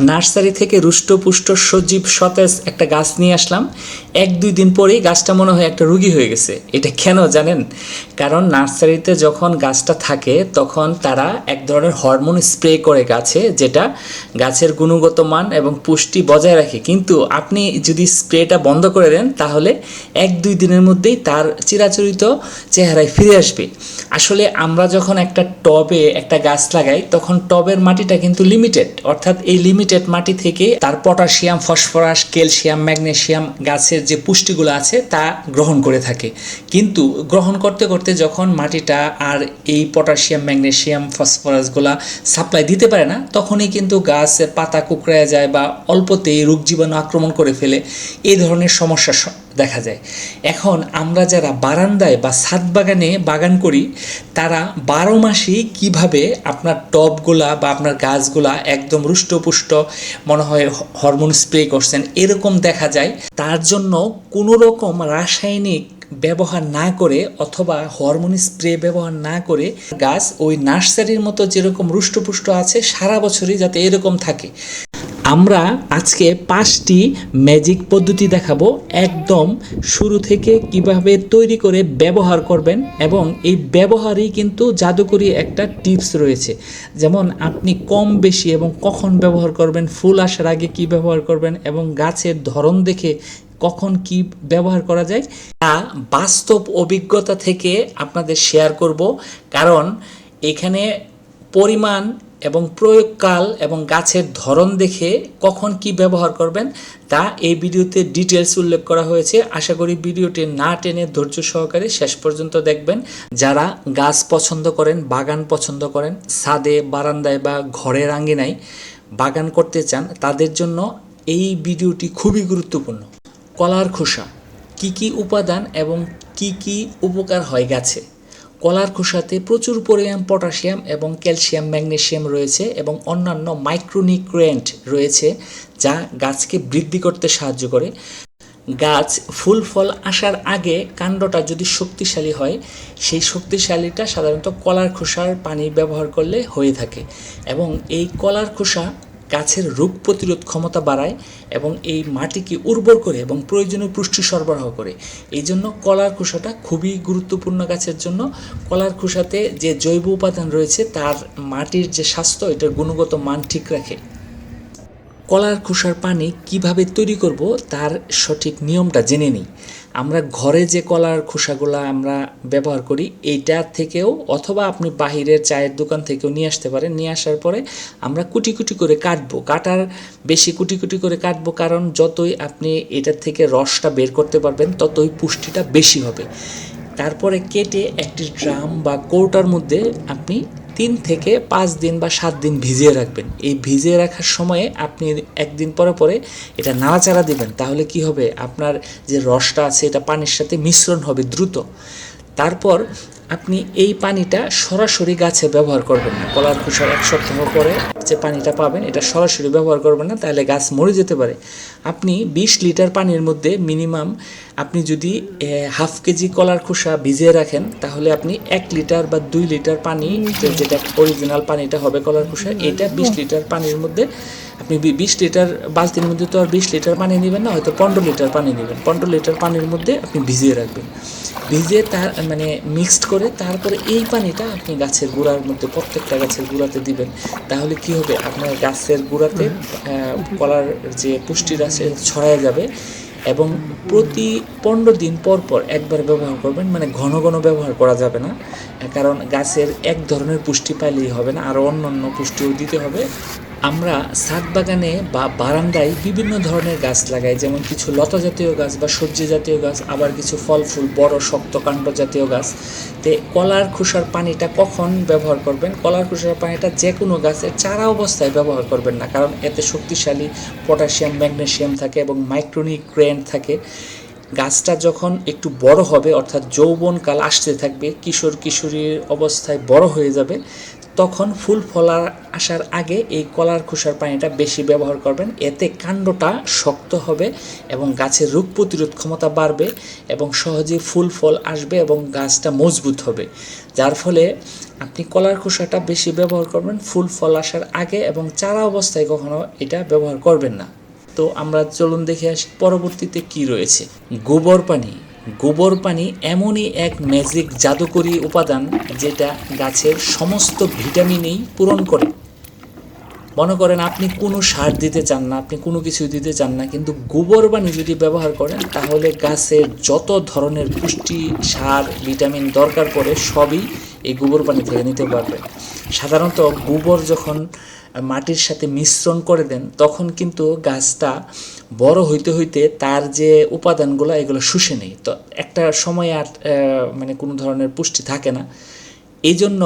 Nursery থেকে রুষ্টপুষ্ট সজীব সতেজ একটা গাছ নিয়ে আসলাম। এক দুই দিন পরেই গাছটা মনে হয় একটা রুগী হয়ে গেছে। এটা কেন জানেন? কারণ নার্সারিতে যখন গাছটা থাকে, তখন তারা এক ধরনের হরমোন স্প্রে করে গাছে, যেটা গাছের গুণগত মান এবং পুষ্টি বজায় রাখে। কিন্তু আপনি যদি স্প্রেটা বন্ধ করে দেন, তাহলে এক দুই দিনের মধ্যেই তার চিরাচরিত চেহারায় ফিরে আসবে। আসলে আমরা যখন একটা টবে একটা গাছ লাগাই, তখন টবের মাটিটা কিন্তু লিমিটেড অর্থাৎ এই লিমিটেড মাটি থেকে তার পটাশিয়াম, ফসফরাস, ক্যালসিয়াম ম্যাগনেশিয়াম গাছের যে পুষ্টিগুলো আছে তা গ্রহণ করে থাকে। কিন্তু গ্রহণ করতে করতে যখন মাটিটা আর এই পটাশিয়াম ম্যাগনেশিয়াম ফসফরাসগুলা সাপ্লাই দিতে পারে না, তখনই কিন্তু গাছের পাতা কুকড়ায় যায় বা অল্পতেই রোগ জীবাণু আক্রমণ করে ফেলে। এই ধরনের সমস্যা দেখা যায়। এখন আমরা যারা বারান্দায় বা ছাদ বাগানে বাগান করি, তারা বারো মাসেই কীভাবে আপনার টবগুলা বা আপনার গাছগুলা একদম রুষ্টপুষ্ট মনে হয় হরমোন স্প্রে করছেন, এরকম দেখা যায়। তার জন্য কোনো রকম রাসায়নিক ব্যবহার না করে অথবা হরমোন স্প্রে ব্যবহার না করে গাছ ওই নার্সারির মতো যেরকম রুষ্টপুষ্ট আছে, সারা বছরই যাতে এরকম থাকে। আমরা আজকে পাঁচটি ম্যাজিক পদ্ধতি দেখাবো। একদম শুরু থেকে কীভাবে তৈরি করে ব্যবহার করবেন এবং এই ব্যবহারেই কিন্তু জাদুকরি একটা টিপস রয়েছে। যেমন আপনি কম বেশি এবং কখন ব্যবহার করবেন, ফুল আসার আগে কি ব্যবহার করবেন এবং গাছের ধরন দেখে কখন কি ব্যবহার করা যায়, তা বাস্তব অভিজ্ঞতা থেকে আপনাদের শেয়ার করব। কারণ এখানে পরিমাণ এবং প্রয়োগকাল এবং গাছের ধরন দেখে কখন কি ব্যবহার করবেন তা এই ভিডিওতে ডিটেলস উল্লেখ করা হয়েছে। আশা করি ভিডিওটি না টেনে ধৈর্য সহকারে শেষ পর্যন্ত দেখবেন। যারা গাছ পছন্দ করেন, বাগান পছন্দ করেন, ছাদে, বারান্দায় বা ঘরের আঙ্গিনায় বাগান করতে চান, তাদের জন্য এই ভিডিওটি খুবই গুরুত্বপূর্ণ। কলার খোসা, কি কি উপাদান এবং কি কি উপকার হয় গাছে? কলার খোসাতে প্রচুর পরিমাণ পটাশিয়াম এবং ক্যালসিয়াম, ম্যাগনেসিয়াম রয়েছে এবং অন্যান্য মাইক্রোনিউট্রিয়েন্ট রয়েছে যা গাছকে বৃদ্ধি করতে সাহায্য করে। গাছ ফুল, ফল আসার আগে কাণ্ডটা যদি শক্তিশালী হয়, সেই শক্তিশালীটা সাধারণত কলার খোসার পানি ব্যবহার করলে হয়ে থাকে এবং এই কলার খোসা গাছের রোগ প্রতিরোধ ক্ষমতা বাড়ায় এবং এই মাটিকে উর্বর করে এবং প্রয়োজনীয় পুষ্টি সরবরাহ করে। এই জন্য কলার খোসাটা খুবই গুরুত্বপূর্ণ গাছের জন্য। কলার খোসাতে যে জৈব উপাদান রয়েছে, তার মাটির যে স্বাস্থ্য, এটার গুণগত মান ঠিক রাখে। কলার খোসার পানি কীভাবে তৈরি করব, তার সঠিক নিয়মটা জেনে নিই। আমরা ঘরে যে কলার খোসাগুলো আমরা ব্যবহার করি এইটা থেকেও অথবা আপনি বাহিরের চায়ের দোকান থেকেও নিয়ে আসতে পারেন। নিয়ে আসার পরে আমরা কুটি কুটি করে কাটবো। কাটার বেশি কুটি কুটি করে কাটবো কারণ যতই আপনি এটার থেকে রসটা বের করতে পারবেন, ততই পুষ্টিটা বেশি হবে। তারপরে কেটে একটি ড্রাম বা কৌটার মধ্যে আপনি তিন থেকে পাঁচ দিন বা সাত দিন ভিজিয়ে রাখবেন। এই ভিজিয়ে রাখার সময়ে আপনি একদিন পরে পরে এটা নাড়াচাড়া দিবেন। তাহলে কি হবে? আপনার যে রসটা আছে, এটা পানির সাথে মিশ্রণ হবে দ্রুত। তারপর আপনি এই পানিটা সরাসরি গাছে ব্যবহার করবেন না। কলার খোসার এক সপ্তাহ পরে যে পানিটা পাবেন এটা সরাসরি ব্যবহার করবেন না তাহলে গাছ মরে যেতে পারে। আপনি বিশ লিটার পানির মধ্যে মিনিমাম আপনি যদি হাফ কেজি কলার খোসা ভিজিয়ে রাখেন তাহলে আপনি এক লিটার বা দুই লিটার পানি যেটা অরিজিনাল পানিটা হবে কলার খোসা এটা বিশ লিটার পানির মধ্যে আপনি বি- বিশ লিটার বালতির মধ্যে তো আর বিশ লিটার পানি নেবেন না হয়তো পনেরো লিটার পানি নেবেন। পনেরো লিটার পানির মধ্যে আপনি ভিজিয়ে রাখবেন। ভিজিয়ে তার মানে মিক্সড করে তারপরে এই পানিটা আপনি গাছের গোড়ার মধ্যে প্রত্যেকটা গাছের গোড়াতে দিবেন। তাহলে কি হবে? আপনার গাছের গোড়াতে কলার যে পুষ্টির আছে ছড়ায় যাবে এবং প্রতি পনেরো দিন পর পর একবার ব্যবহার করবেন। মানে ঘন ঘন ব্যবহার করা যাবে না। কারণ গাছের এক ধরনের পুষ্টি পাইলেই হবে না আরও অন্য অন্য পুষ্টিও দিতে হবে। আমরা ছাদ বাগানে বা বারান্দায় বিভিন্ন ধরনের গাছ লাগাই, যেমন কিছু লতা জাতীয় গাছ বা সবজি জাতীয় গাছ, আবার কিছু ফল, ফুল, বড়, শক্ত, কাণ্ড জাতীয় গাছ। তে কলার খোসার পানিটা কখন ব্যবহার করবেন? কলার খোসার পানিটা যে কোনো গাছের চারা অবস্থায় ব্যবহার করবেন না, কারণ এতে শক্তিশালী পটাশিয়াম ম্যাগনেসিয়াম থাকে এবং মাইক্রোনিউট্রিয়েন্ট থাকে। গাছটা যখন একটু বড় হবে, অর্থাৎ যৌবনকাল আসতে থাকবে কিশোর কিশোরীর অবস্থায় বড় হয়ে যাবে তখন ফুল ফলার আসার আগে এই কলার খোসার পানিটা বেশি ব্যবহার করবেন। এতে কাণ্ডটা শক্ত হবে এবং গাছের রোগ প্রতিরোধ ক্ষমতা বাড়বে এবং সহজেই ফুল ফল আসবে এবং গাছটা মজবুত হবে। যার ফলে আপনি কলার খোসাটা বেশি ব্যবহার করবেন ফুল ফল আসার আগে এবং চারা অবস্থায় কখনো এটা ব্যবহার করবেন না। তো আমরা চলুন দেখে আসি পরবর্তীতে কি রয়েছে। গোবর পানি। গোবর পানি এমনই এক ম্যাজিক জাদুকরী উপাদান যেটা গাছের সমস্ত ভিটামিনেই পূরণ করে। মনে করেন আপনি কোনো সার দিতে চান না, আপনি কোনো কিছু দিতে চান না, কিন্তু গোবর পানি যদি ব্যবহার করেন, তাহলে গাছের যত ধরনের পুষ্টি, সার, ভিটামিন দরকার পড়ে, সবই এই গোবর পানি থেকে নিতে পারবেন সাধারণত গোবর যখন মাটির সাথে মিশ্রণ করে দেন, তখন কিন্তু গাছটা বড় হইতে হইতে তার যে উপাদানগুলো, এগুলো শুষে নেই তো একটা সময় আর মানে কোনো ধরনের পুষ্টি থাকে না। এই জন্য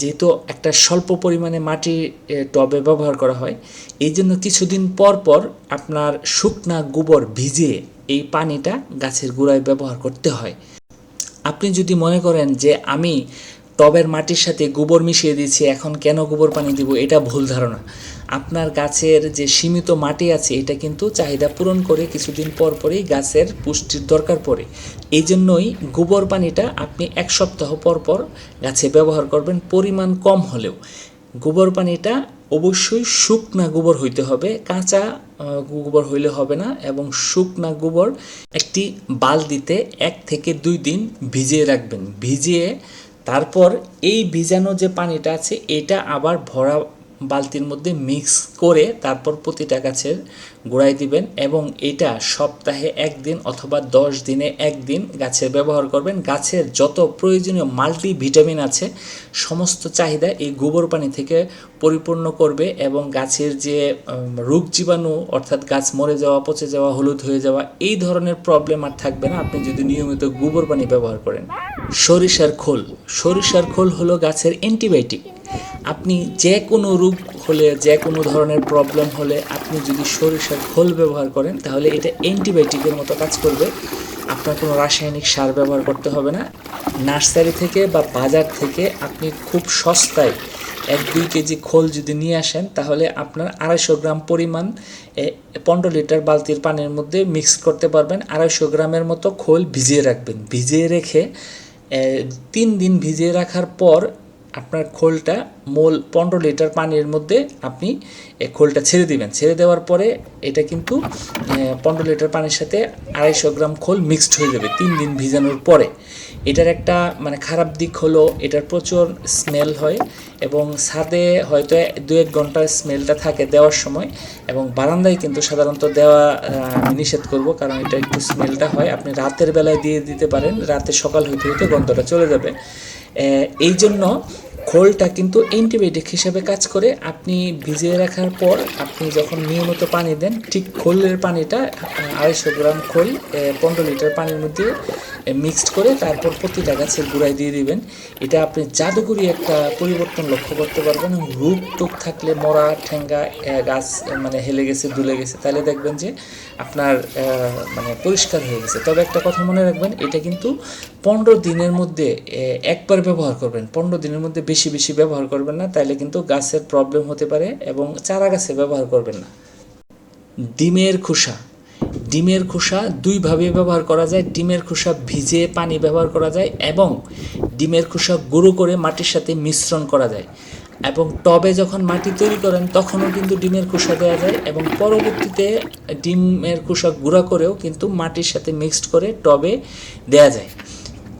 যেহেতু একটা স্বল্প পরিমাণে মাটি টবে ব্যবহার করা হয় এই জন্য কিছুদিন পর পর আপনার শুকনা গোবর ভিজিয়ে এই পানিটা গাছের গোড়ায় ব্যবহার করতে হয়। আপনি যদি মনে করেন যে আমি টবের মাটির সাথে গোবর মিশিয়ে দিচ্ছি এখন কেন গোবর পানি দিব? এটা ভুল ধারণা। আপনার গাছের যে সীমিত মাটি আছে, এটা কিন্তু চাহিদা পূরণ করে কিছুদিন পর পরেই গাছের পুষ্টির দরকার পড়ে। এই জন্যই গোবর পানিটা আপনি এক সপ্তাহ পর পর গাছে ব্যবহার করবেন, পরিমাণ কম হলেও। গোবর পানিটা অবশ্যই শুকনা গোবর হইতে হবে, কাঁচা গোবর হইলে হবে না এবং শুকনা গোবর একটি বালতিতে এক থেকে দুই দিন ভিজিয়ে রাখবেন। ভিজিয়ে তারপর এই ভিজানো যে পানিটা আছে, এটা আবার ভরা বালতির মধ্যে মিক্স করে তারপর প্রতিটা গাছের গোড়ায় দিবেন এবং এটা সপ্তাহে একদিন অথবা দশ দিনে একদিন গাছে ব্যবহার করবেন। গাছের যত প্রয়োজনীয় মাল্টি ভিটামিন আছে, সমস্ত চাহিদা এই গোবর পানি থেকে পরিপূর্ণ করবে এবং গাছের যে রোগ জীবাণু অর্থাৎ গাছ মরে যাওয়া, পচে যাওয়া, হলুদ হয়ে যাওয়া, এই ধরনের প্রবলেম আর থাকবে না। আপনি যদি নিয়মিত গোবর পানি ব্যবহার করেন। সরিষার খোল। সরিষার খোল হলো গাছের অ্যান্টিবায়োটিক। আপনি যে কোনো রোগ হলে যে কোনো ধরনের প্রবলেম হলে আপনি যদি সরিষার খোল ব্যবহার করেন, তাহলে এটা অ্যান্টিবায়োটিকের মতো কাজ করবে। আপনার কোনো রাসায়নিক সার ব্যবহার করতে হবে না। নার্সারি থেকে বা বাজার থেকে আপনি খুব সস্তায় এক দুই কেজি খোল যদি নিয়ে আসেন, তাহলে আপনার আড়াইশো গ্রাম পরিমাণ পনেরো লিটার বালতির পানির মধ্যে মিক্স করতে পারবেন। আড়াইশো গ্রামের মতো খোল ভিজিয়ে রাখবেন। ভিজিয়ে রেখে তিন দিন ভিজিয়ে রাখার পর আপনার খোলটা মোল পনেরো লিটার পানির মধ্যে আপনি খোলটা ছেড়ে দিবেন। ছেড়ে দেওয়ার পরে এটা কিন্তু পনেরো লিটার পানির সাথে আড়াইশো গ্রাম খোল মিক্সড হয়ে যাবে তিন দিন ভিজানোর পরে। এটার একটা মানে খারাপ দিক হলো, এটার প্রচুর স্মেল হয় এবং ছাদে হয়তো দু এক ঘণ্টার স্মেলটা থাকে দেওয়ার সময় এবং বারান্দায় কিন্তু সাধারণত দেওয়া নিষেধ করব কারণ এটা একটু স্মেলটা হয়। আপনি রাতের বেলায় দিয়ে দিতে পারেন, রাতে সকাল হইতে হইতে গন্ধটা চলে যাবে। এই জন্য খোলটা কিন্তু অ্যান্টিবায়োটিক হিসেবে কাজ করে। আপনি ভিজিয়ে রাখার পর আপনি যখন নিয়মিত পানি দেন, ঠিক খোলের পানিটা আড়াইশো গ্রাম খোল পনেরো লিটার পানির মধ্যে মিক্সড করে তারপর প্রতিটা গাছের গুঁড়ায় দিয়ে দিবেন। এটা আপনি জাদুকরি একটা পরিবর্তন লক্ষ্য করতে পারবেন। রোগ টোক থাকলে মরা, ঠেঙ্গা গাছ মানে হেলে গেছে, দুলে গেছে, তাহলে দেখবেন যে আপনার মানে পরিষ্কার হয়ে গেছে। তবে একটা কথা মনে রাখবেন, এটা কিন্তু পনেরো দিনের মধ্যে একবার ব্যবহার করবেন। পনেরো দিনের মধ্যে বেশি বেশি বেশি ব্যবহার করবেন না, তাইলে কিন্তু গাছের প্রবলেম হতে পারে এবং চারা গাছে ব্যবহার করবেন না। ডিমের খোসা। ডিমের খোসা দুইভাবে ব্যবহার করা যায়। ডিমের খোসা ভিজে পানি ব্যবহার করা যায় এবং ডিমের খোসা গুঁড়ো করে মাটির সাথে মিশ্রণ করা যায়। এবং টবে যখন মাটি তৈরি করেন, তখনও কিন্তু ডিমের খোসা দেওয়া যায় এবং পরবর্তীতে ডিমের খোসা গুঁড়া করেও কিন্তু মাটির সাথে মিক্সড করে টবে দেয়া যায়।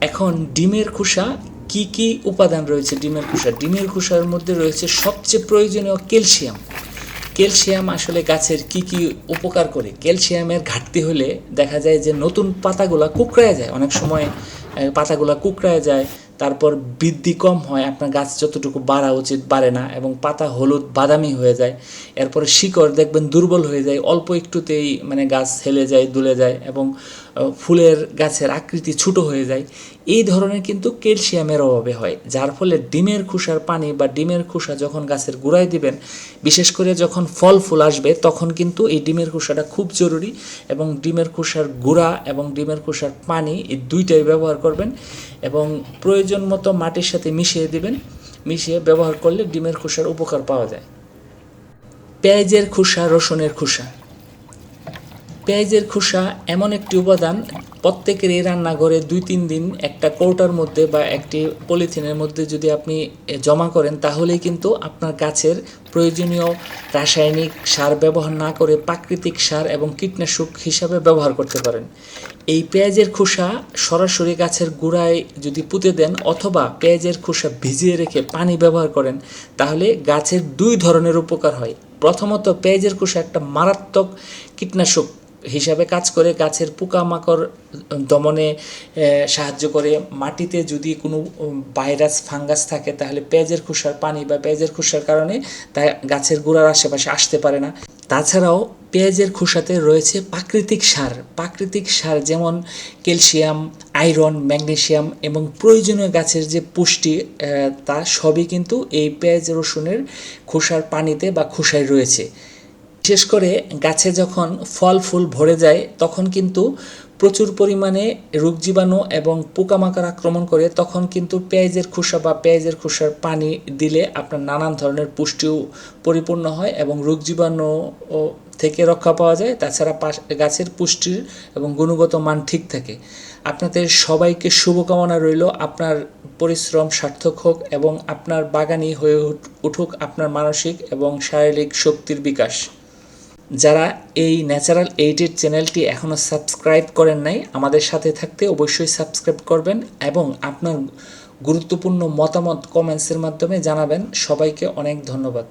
এখন ডিমের খোসা কি কি উপাদান রয়েছে ডিমের খোসা? ডিমের খোসার মধ্যে রয়েছে সবচেয়ে প্রয়োজনীয় ক্যালসিয়াম। ক্যালসিয়াম আসলে গাছের কি কি উপকার করে? ক্যালসিয়ামের ঘাটতি হলে দেখা যায় যে নতুন পাতাগুলা কুকড়ায় যায়। অনেক সময় পাতাগুলা কুকড়ায় যায়, তারপর বৃদ্ধি কম হয়, আপনার গাছ যতটুকু বাড়া উচিত বাড়ে না এবং পাতা হলুদ, বাদামি হয়ে যায়। এরপরে শিকড় দেখবেন দুর্বল হয়ে যায়, অল্প একটুতেই মানে গাছ হেলে যায়, দুলে যায় এবং ফুলের গাছের আকৃতি ছোট হয়ে যায়। এই ধরনের কিন্তু ক্যালসিয়ামের অভাবে হয়, যার ফলে ডিমের খোসার পানি বা ডিমের খোসা যখন গাছের গোড়ায় দিবেন, বিশেষ করে যখন ফল ফুল আসবে, তখন কিন্তু এই ডিমের খোসাটা খুব জরুরি এবং ডিমের খোসার গুঁড়া এবং ডিমের খোসার পানি এই দুইটাই ব্যবহার করবেন এবং প্রয়োজন মতো মাটির সাথে মিশিয়ে দিবেন। মিশিয়ে ব্যবহার করলে ডিমের খোসার উপকার পাওয়া যায়। পেঁয়াজের খোসা, রসুনের খোসা। পেঁয়াজের খোসা এমন একটি উপাদান প্রত্যেকেরই রান্নাঘরে দুই তিন দিন একটা কৌটার মধ্যে বা একটি পলিথিনের মধ্যে যদি আপনি জমা করেন, তাহলেই কিন্তু আপনার গাছের প্রয়োজনীয় রাসায়নিক সার ব্যবহার না করে প্রাকৃতিক সার এবং কীটনাশক হিসাবে ব্যবহার করতে পারেন। এই পেঁয়াজের খোসা সরাসরি গাছের গোড়ায় যদি পুঁতে দেন অথবা পেঁয়াজের খোসা ভিজিয়ে রেখে পানি ব্যবহার করেন, তাহলে গাছের দুই ধরনের উপকার হয়। প্রথমত, পেঁয়াজের খোসা একটা মারাত্মক কীটনাশক হিসাবে কাজ করে গাছের পোকামাকড় দমনে সাহায্য করে। মাটিতে যদি কোনো ভাইরাস, ফাঙ্গাস থাকে, তাহলে পেঁয়াজের খোসার পানি বা পেঁয়াজের খোসার কারণে তা গাছের গোড়ার আশেপাশে আসতে পারে না। তাছাড়াও পেঁয়াজের খোসাতে রয়েছে প্রাকৃতিক সার। প্রাকৃতিক সার যেমন ক্যালসিয়াম, আয়রন, ম্যাগনেসিয়াম এবং প্রয়োজনীয় গাছের যে পুষ্টি তা সবই কিন্তু এই পেঁয়াজ রসুনের খোসার পানিতে বা খোসায় রয়েছে। বিশেষ করে গাছে যখন ফল ফুল ভরে যায়, তখন কিন্তু প্রচুর পরিমাণে রোগ জীবাণু এবং পোকামাকড় আক্রমণ করে, তখন কিন্তু পেঁয়াজের খোসা বা পেঁয়াজের খোসার পানি দিলে আপনার নানান ধরনের পুষ্টিও পরিপূর্ণ হয় এবং রোগ জীবাণু থেকে রক্ষা পাওয়া যায়। তাছাড়া গাছের পুষ্টির এবং গুণগত মান ঠিক থাকে। আপনাদের সবাইকে শুভকামনা রইল। আপনার পরিশ্রম সার্থক হোক এবং আপনার বাগানই হয়ে উঠ- উঠুক আপনার মানসিক এবং শারীরিক শক্তির বিকাশ। যারা এই ন্যাচারাল এইটের চ্যানেলটি এখনও সাবস্ক্রাইব করেন নাই, আমাদের সাথে থাকতে অবশ্যই সাবস্ক্রাইব করবেন এবং আপনার গুরুত্বপূর্ণ মতামত কমেন্টসের মাধ্যমে জানাবেন। সবাইকে অনেক ধন্যবাদ।